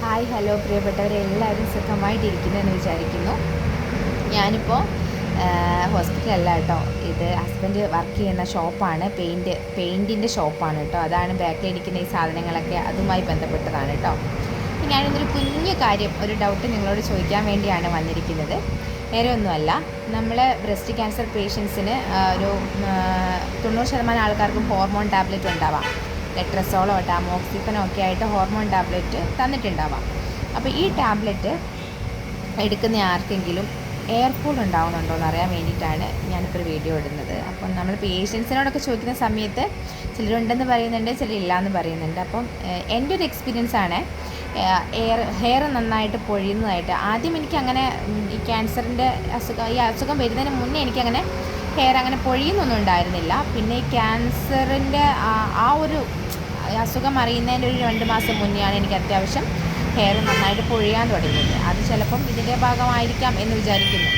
Hi hello പ്രിയപ്പെട്ടവരെ എല്ലാവരും സുഖമായിട്ടിരിക്കുന്നു എന്ന് വിചാരിക്കുന്നു ഞാനിപ്പോൾ ഹോസ്പിറ്റലല്ല കേട്ടോ. ഇത് ഹസ്ബൻഡ് വർക്ക് ചെയ്യുന്ന ഷോപ്പാണ്. പെയിന്റ് പെയിന്റിന്റെ ഷോപ്പാണ് കേട്ടോ. അതാണ് ബാക്കിലിരിക്കുന്ന ഈ സാധനങ്ങളൊക്കെ അതുമായി ബന്ധപ്പെട്ടതാണ് കേട്ടോ. ഞാനിതൊരു കുഞ്ഞു കാര്യം ഒരു ഡൗട്ട് നിങ്ങളോട് ചോദിക്കാൻ വേണ്ടിയാണ് വന്നിരിക്കുന്നത്. വേറെ ഒന്നുമല്ല നമ്മൾ ബ്രസ്റ്റ് ക്യാൻസർ പേഷ്യൻസിന് ഒരു തൊണ്ണൂറ് ശതമാനം ആൾക്കാർക്കും ഹോർമോൺ ടാബ്ലറ്റ് ഉണ്ടാവാം. ലെട്രസോളോ ടാമോക്സിഫനോ ഒക്കെ ആയിട്ട് ഹോർമോൺ ടാബ്ലറ്റ് തന്നിട്ടുണ്ടാവാം. അപ്പോൾ ഈ ടാബ്ലറ്റ് എടുക്കുന്ന ആർക്കെങ്കിലും എയർ കൂൾ ഉണ്ടാവുന്നുണ്ടോ എന്ന് അറിയാൻ വേണ്ടിയിട്ടാണ് ഞാനിപ്പോൾ ഒരു വീഡിയോ ഇടുന്നത്. അപ്പം നമ്മൾ പേഷ്യൻസിനോടൊക്കെ ചോദിക്കുന്ന സമയത്ത് ചിലരുണ്ടെന്ന് പറയുന്നുണ്ട് ചിലരില്ല എന്ന് പറയുന്നുണ്ട്. അപ്പം എന്റെ ഒരു എക്സ്പീരിയൻസ് ആണ് എയർ ഹെയർ നന്നായിട്ട് പൊഴിയുന്നതായിട്ട്. ആദ്യം എനിക്ക് അങ്ങനെ ഈ ക്യാൻസറിന്റെ അസുഖം ഈ അസുഖം വരുന്നതിന് മുന്നേ എനിക്കങ്ങനെ ഹെയർ അങ്ങനെ പൊഴിയുന്നൊന്നും ഉണ്ടായിരുന്നില്ല. പിന്നെ ഈ ക്യാൻസറിന്റെ ആ ഒരു അസുഖം അറിയുന്നതിന്റെ ഒരു രണ്ട് മാസം മുന്നെയാണ് എനിക്ക് അത്യാവശ്യം ഹെയർ നന്നായിട്ട് പൊഴിയാൻ തുടങ്ങിയത്. അത് ചിലപ്പം ഇതിന്റെ ഭാഗമായിരിക്കാം എന്ന് വിചാരിക്കുന്നു.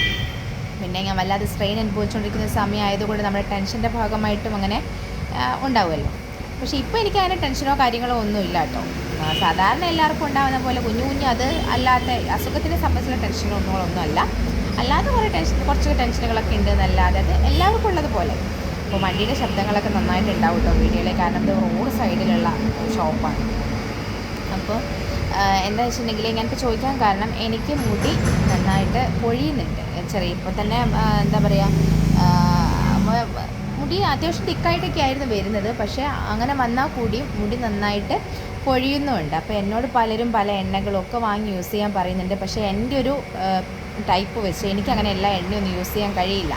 പിന്നെ ഞാൻ വല്ലാതെ സ്ട്രെയിൻ അനുഭവിച്ചുകൊണ്ടിരിക്കുന്ന സമയമായതുകൊണ്ട് നമ്മുടെ ടെൻഷന്റെ ഭാഗമായിട്ടും അങ്ങനെ ഉണ്ടാവുമല്ലോ. പക്ഷേ ഇപ്പോൾ എനിക്ക് അതിന് ടെൻഷനോ കാര്യങ്ങളോ ഒന്നും ഇല്ല കേട്ടോ സാധാരണ എല്ലാവർക്കും ഉണ്ടാകുന്ന പോലെ കുഞ്ഞു കുഞ്ഞു അത് അല്ലാത്ത അസുഖത്തിനെ സംബന്ധിച്ചുള്ള ടെൻഷനോ ഒന്നും അല്ല അല്ലാതെ കുറേ ടെൻഷൻ കുറച്ച് ടെൻഷനുകളൊക്കെ ഉണ്ട് എന്നല്ലാതെ അത് എല്ലാവർക്കും ഉള്ളതുപോലെ അപ്പോൾ വണ്ടിയുടെ ശബ്ദങ്ങളൊക്കെ നന്നായിട്ട് ഉണ്ടാവും കേട്ടോ വീഡിയോയിൽ കാരണം ഇത് റോഡ് സൈഡിലുള്ള ഷോപ്പാണ്. അപ്പോൾ എന്താ വെച്ചിട്ടുണ്ടെങ്കിൽ ഞാനിപ്പോൾ ചോദിക്കാൻ കാരണം എനിക്ക് മുടി നന്നായിട്ട് പൊഴിയുന്നുണ്ട്. ചെറിയ ഇപ്പോൾ തന്നെ എന്താ പറയുക മുടി അത്യാവശ്യം തിക്കായിട്ടൊക്കെ ആയിരുന്നു വരുന്നത്. പക്ഷേ അങ്ങനെ വന്നാൽ കൂടിയും മുടി നന്നായിട്ട് പൊഴിയുന്നുമുണ്ട് അപ്പോൾ എന്നോട് പലരും പല എണ്ണകളൊക്കെ വാങ്ങി യൂസ് ചെയ്യാൻ പറയുന്നുണ്ട്. പക്ഷേ എന്റെ ഒരു ടൈപ്പ് വെച്ച് എനിക്കങ്ങനെ എല്ലാ എണ്ണയൊന്നും യൂസ് ചെയ്യാൻ കഴിയില്ല.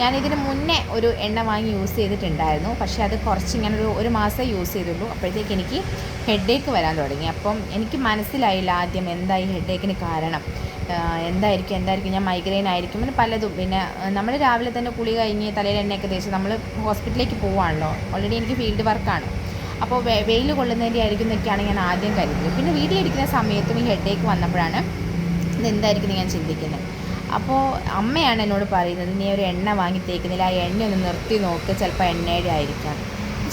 ഞാനിതിന് മുന്നേ ഒരു എണ്ണ വാങ്ങി യൂസ് ചെയ്തിട്ടുണ്ടായിരുന്നു. പക്ഷേ അത് കുറച്ച് ഇങ്ങനെ ഒരു ഒരു മാസം യൂസ് ചെയ്തുള്ളൂ. അപ്പോഴത്തേക്ക് എനിക്ക് ഹെഡേക്ക് വരാൻ തുടങ്ങി. അപ്പം എനിക്ക് മനസ്സിലായില്ല ആദ്യം എന്തായി ഹെഡേക്കിന് കാരണം. എന്തായിരിക്കും എന്തായിരിക്കും? ഞാൻ മൈഗ്രെയിൻ ആയിരിക്കും പിന്നെ പലതും. പിന്നെ നമ്മൾ രാവിലെ തന്നെ കുളി കഴിഞ്ഞ് തലയിൽ എണ്ണയൊക്കെ തേച്ച് നമ്മൾ ഹോസ്പിറ്റലിലേക്ക് പോവാണല്ലോ. ഓൾറെഡി എനിക്ക് ഫീൽഡ് വർക്കാണ്. അപ്പോൾ വെയിൽ കൊള്ളുന്നതിന്റെ ആയിരിക്കും എന്നൊക്കെയാണ് ഞാൻ ആദ്യം കരുതുന്നത് പിന്നെ വീട്ടിലിരിക്കുന്ന സമയത്തും ഈ ഹെഡേക്ക് വന്നപ്പോഴാണ് ഇത് എന്തായിരിക്കും ഞാൻ ചിന്തിക്കുന്നത്. അപ്പോൾ അമ്മയാണ് എന്നോട് പറയുന്നത് നീ ഒരു എണ്ണ വാങ്ങി തേക്കുന്നില്ല ആ എണ്ണ ഒന്ന് നിർത്തി നോക്ക് ചിലപ്പോൾ എണ്ണയുടെ ആയിരിക്കാം.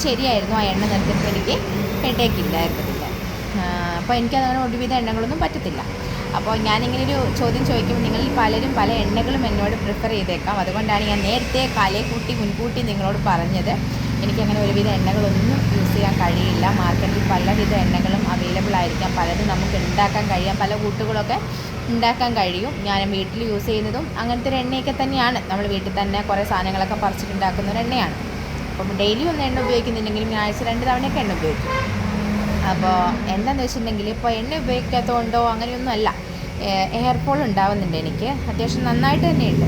ശരിയായിരുന്നു ആ എണ്ണ നിർത്തിയപ്പോൾ എനിക്ക് ഹെഡേക്ക് ഇല്ലായിരുന്നില്ല. അപ്പോൾ എനിക്കതങ്ങനെ ഒരുവിധ എണ്ണകളൊന്നും പറ്റത്തില്ല. അപ്പോൾ ഞാനിങ്ങനെ ഒരു ചോദ്യം ചോദിക്കുമ്പോൾ നിങ്ങളിൽ പലരും പല എണ്ണകളും എന്നോട് പ്രിഫർ ചെയ്തേക്കാം. അതുകൊണ്ടാണ് ഞാൻ നേരത്തെ കലയെ കൂട്ടി മുൻകൂട്ടി നിങ്ങളോട് പറഞ്ഞത്. എനിക്കങ്ങനെ ഒരുവിധ എണ്ണകളൊന്നും യൂസ് ചെയ്യാൻ കഴിയില്ല. മാർക്കറ്റിൽ പലവിധ എണ്ണകളും അവൈലബിൾ ആയിരിക്കാം. പലതും നമുക്ക് ഉണ്ടാക്കാൻ കഴിയാം. പല കൂട്ടുകളൊക്കെ ഉണ്ടാക്കാൻ കഴിയും. ഞാൻ വീട്ടിൽ യൂസ് ചെയ്യുന്നതും അങ്ങനത്തെ ഒരു എണ്ണയൊക്കെ തന്നെയാണ്. നമ്മൾ വീട്ടിൽ തന്നെ കുറേ സാധനങ്ങളൊക്കെ പറിച്ചിട്ടുണ്ടാക്കുന്ന ഒരു എണ്ണയാണ്. അപ്പം ഡെയിലി ഒന്ന് എണ്ണ ഉപയോഗിക്കുന്നുണ്ടെങ്കിലും ഞാൻ ആഴ്ച രണ്ട് തവണയൊക്കെ എണ്ണ ഉപയോഗിക്കും. അപ്പോൾ എന്താണെന്ന് വെച്ചിട്ടുണ്ടെങ്കിൽ ഇപ്പോൾ എണ്ണ ഉപയോഗിക്കാത്തതുകൊണ്ടോ അങ്ങനെയൊന്നും അല്ല ഹെയർ ഉണ്ടാവുന്നുണ്ട് എനിക്ക്. അത്യാവശ്യം നന്നായിട്ട് തന്നെയുണ്ട്.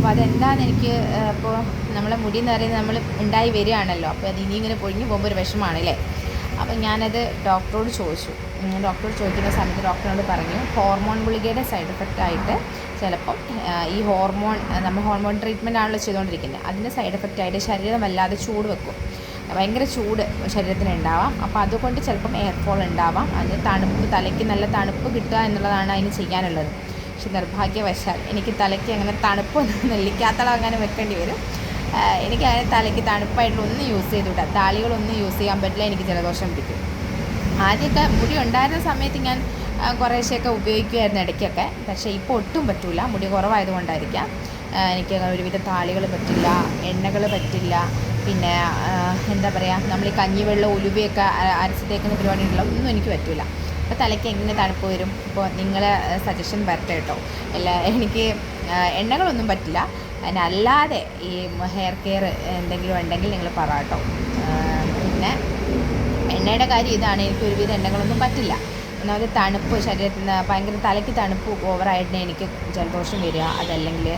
അപ്പോൾ അതെന്താണെന്ന് എനിക്ക് ഇപ്പോൾ നമ്മളെ മുടി എന്ന് പറയുന്നത് നമ്മൾ ഉണ്ടായി വരികയാണല്ലോ. അപ്പോൾ അത് ഇനി ഇങ്ങനെ പൊഴിഞ്ഞു പോകുമ്പോൾ ഒരു വിഷമാണ് അല്ലേ അപ്പോൾ ഞാനത് ഡോക്ടറോട് ചോദിച്ചു. ഡോക്ടറോട് ചോദിക്കുന്ന സമയത്ത് ഡോക്ടറിനോട് പറഞ്ഞു ഹോർമോൺ ഗുളികയുടെ സൈഡ് എഫക്റ്റ് ആയിട്ട് ചിലപ്പം ഈ ഹോർമോൺ നമ്മൾ ഹോർമോൺ ട്രീറ്റ്മെന്റ് ആണല്ലോ ചെയ്തുകൊണ്ടിരിക്കുന്നത്. അതിന്റെ സൈഡ് എഫക്റ്റ് ആയിട്ട് ശരീരം വല്ലാതെ ചൂട് വെക്കും. ഭയങ്കര ചൂട് ശരീരത്തിന് ഉണ്ടാവാം. അപ്പോൾ അതുകൊണ്ട് ചിലപ്പം എയർഫോൾ ഉണ്ടാവാം. അതിന് തണുപ്പ് തലയ്ക്ക് നല്ല തണുപ്പ് കിട്ടുക എന്നുള്ളതാണ് അതിന് ചെയ്യാനുള്ളത്. പക്ഷെ നിർഭാഗ്യവശാൽ എനിക്ക് തലയ്ക്ക് അങ്ങനെ തണുപ്പൊന്നും നെല്ലിക്കാത്തളം അങ്ങനെ വെക്കേണ്ടി വരും. എനിക്ക് അങ്ങനെ തലയ്ക്ക് തണുപ്പായിട്ടുള്ള യൂസ് ചെയ്തുകൂടാ. താളികളൊന്നും യൂസ് ചെയ്യാൻ പറ്റില്ല എനിക്ക് ജലദോഷം പിടിക്കും. ആദ്യമൊക്കെ മുടി ഉണ്ടായിരുന്ന സമയത്ത് ഞാൻ കുറേശ്ശെയൊക്കെ ഉപയോഗിക്കുമായിരുന്നു ഇടയ്ക്കൊക്കെ. പക്ഷേ ഇപ്പോൾ ഒട്ടും പറ്റില്ല മുടി കുറവായതുകൊണ്ടായിരിക്കാം. എനിക്ക് ഒരുവിധ താളികൾ പറ്റില്ല എണ്ണകൾ പറ്റില്ല. പിന്നെ എന്താ പറയുക നമ്മൾ ഈ കഞ്ഞിവെള്ളം ഉലുവയൊക്കെ അരച്ച് തേക്കുന്ന പരിപാടി ഉണ്ടല്ലോ ഒന്നും എനിക്ക് പറ്റില്ല അപ്പോൾ തലയ്ക്ക് എങ്ങനെ തണുപ്പ് വരും? അപ്പോൾ നിങ്ങൾ സജഷൻ വരട്ടെ കേട്ടോ. അല്ല എനിക്ക് എണ്ണകളൊന്നും പറ്റില്ല. അതിനല്ലാതെ ഈ ഹെയർ കെയർ എന്തെങ്കിലും ഉണ്ടെങ്കിൽ നിങ്ങൾ പറ കേട്ടോ. പിന്നെ എണ്ണയുടെ കാര്യം ഇതാണ്. എനിക്ക് ഒരുവിധം എണ്ണകളൊന്നും പറ്റില്ല. ഒന്നാമത് തണുപ്പ് ശരീരത്തിന് ഭയങ്കര തലയ്ക്ക് തണുപ്പ് ഓവറായിട്ട് എനിക്ക് ജലദോഷം വരിക അതല്ലെങ്കിൽ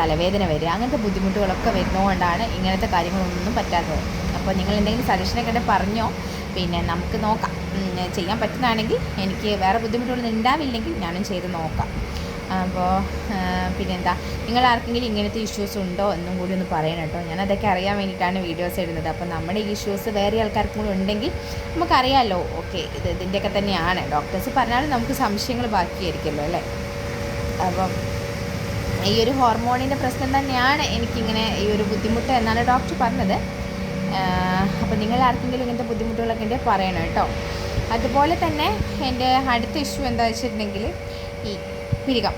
തലവേദന വരിക അങ്ങനത്തെ ബുദ്ധിമുട്ടുകളൊക്കെ വരുന്നതുകൊണ്ടാണ് ഇങ്ങനത്തെ കാര്യങ്ങളൊന്നും പറ്റാത്തത്. അപ്പോൾ നിങ്ങൾ എന്തെങ്കിലും സജഷനൊക്കെ പറഞ്ഞോ. പിന്നെ നമുക്ക് നോക്കാം. ചെയ്യാൻ പറ്റുന്നതാണെങ്കിൽ എനിക്ക് വേറെ ബുദ്ധിമുട്ടുകളൊന്നും ഉണ്ടാവില്ലെങ്കിൽ ഞാനും ചെയ്ത് നോക്കാം. അപ്പോൾ പിന്നെന്താ? നിങ്ങൾ ആർക്കെങ്കിലും ഇങ്ങനത്തെ ഇഷ്യൂസ് ഉണ്ടോ എന്നും കൂടി ഒന്ന് പറയണം കേട്ടോ. ഞാൻ അതൊക്കെ അറിയാൻ വേണ്ടിയിട്ടാണ് വീഡിയോസ് ഇടുന്നത്. അപ്പോൾ നമ്മുടെ ഇഷ്യൂസ് വേറെ ആൾക്കാർക്കും കൂടി ഉണ്ടെങ്കിൽ നമുക്കറിയാമല്ലോ ഓക്കെ ഇത് ഇതിന്റെയൊക്കെ തന്നെയാണ്. ഡോക്ടേഴ്സ് പറഞ്ഞാലും നമുക്ക് സംശയങ്ങൾ ബാക്കിയായിരിക്കുമല്ലോ അല്ലേ? അപ്പം ഈ ഒരു ഹോർമോണിന്റെ പ്രശ്നം തന്നെയാണ് എനിക്കിങ്ങനെ ഈ ഒരു ബുദ്ധിമുട്ട് എന്നാണ് ഡോക്ടർ പറഞ്ഞത്. അപ്പോൾ നിങ്ങൾ ആർക്കെങ്കിലും ഇങ്ങനത്തെ ബുദ്ധിമുട്ടുകളൊക്കെ ഉണ്ടെങ്കിൽ പറയണം കേട്ടോ. അതുപോലെ തന്നെ എന്റെ അടുത്ത ഇഷ്യൂ എന്താ വെച്ചിട്ടുണ്ടെങ്കിൽ ഈ പിരികം.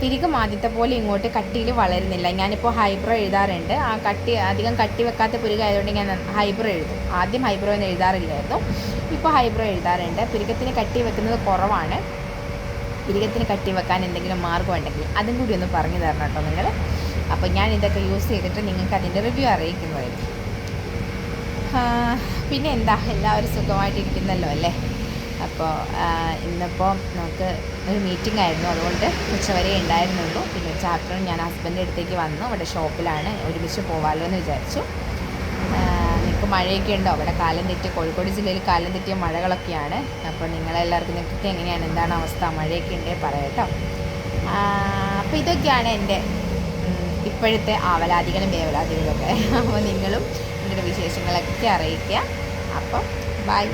പിരികം ആദ്യത്തെ പോലെ ഇങ്ങോട്ട് കട്ടിയിൽ വളരുന്നില്ല. ഞാനിപ്പോൾ ഹൈബ്രോ എഴുതാറുണ്ട്. ആ കട്ടി അധികം കട്ടി വെക്കാത്ത പുരുക ആയതുകൊണ്ട് ഞാൻ ഹൈബ്രോ എഴുതും. ആദ്യം ഹൈബ്രോ എന്ന് എഴുതാറില്ലായിരുന്നു. ഇപ്പോൾ ഹൈബ്രോ എഴുതാറുണ്ട്. പിരികത്തിന് കട്ടി വെക്കുന്നത് കുറവാണ്. പിരികത്തിന് കട്ടി വെക്കാൻ എന്തെങ്കിലും മാർഗം ഉണ്ടെങ്കിൽ അതും കൂടി ഒന്ന് പറഞ്ഞു തരണം കേട്ടോ നിങ്ങൾ അപ്പോൾ ഞാൻ ഇതൊക്കെ യൂസ് ചെയ്തിട്ട് നിങ്ങൾക്ക് അതിന്റെ റിവ്യൂ അറിയിക്കുന്നതായിരിക്കും. പിന്നെ എന്താ എല്ലാവരും സുഖമായിട്ടിരിക്കുന്നല്ലോ അല്ലേ? അപ്പോൾ ഇന്നിപ്പോൾ നമുക്ക് ഒരു മീറ്റിംഗ് ആയിരുന്നു. അതുകൊണ്ട് ഉച്ചവരെ ഉണ്ടായിരുന്നുള്ളൂ. പിന്നെ ഉച്ച ആഫ്റ്റർനൂൺ ഞാൻ ഹസ്ബൻഡിന്റെ അടുത്തേക്ക് വന്നു. അവിടെ ഷോപ്പിലാണ് ഒരുമിച്ച് പോകാമല്ലോ എന്ന് വിചാരിച്ചു. നിങ്ങൾക്ക് മഴയൊക്കെ ഉണ്ടോ? അവിടെ കാലം തെറ്റി കോഴിക്കോട് ജില്ലയിൽ കാലം തെറ്റിയ മഴകളൊക്കെയാണ്. അപ്പോൾ നിങ്ങളെല്ലാവർക്കും നിങ്ങൾക്ക് എങ്ങനെയാണ്? എന്താണ് അവസ്ഥ? മഴയൊക്കെ ഉണ്ടേ പറയട്ടോ അപ്പോൾ ഇതൊക്കെയാണ് എന്റെ ഇപ്പോഴത്തെ ആവലാദികളും വേവലാദികളൊക്കെ അപ്പോൾ നിങ്ങളും നിങ്ങളുടെ വിശേഷങ്ങളൊക്കെ അറിയിക്കുക. അപ്പം ബൈ.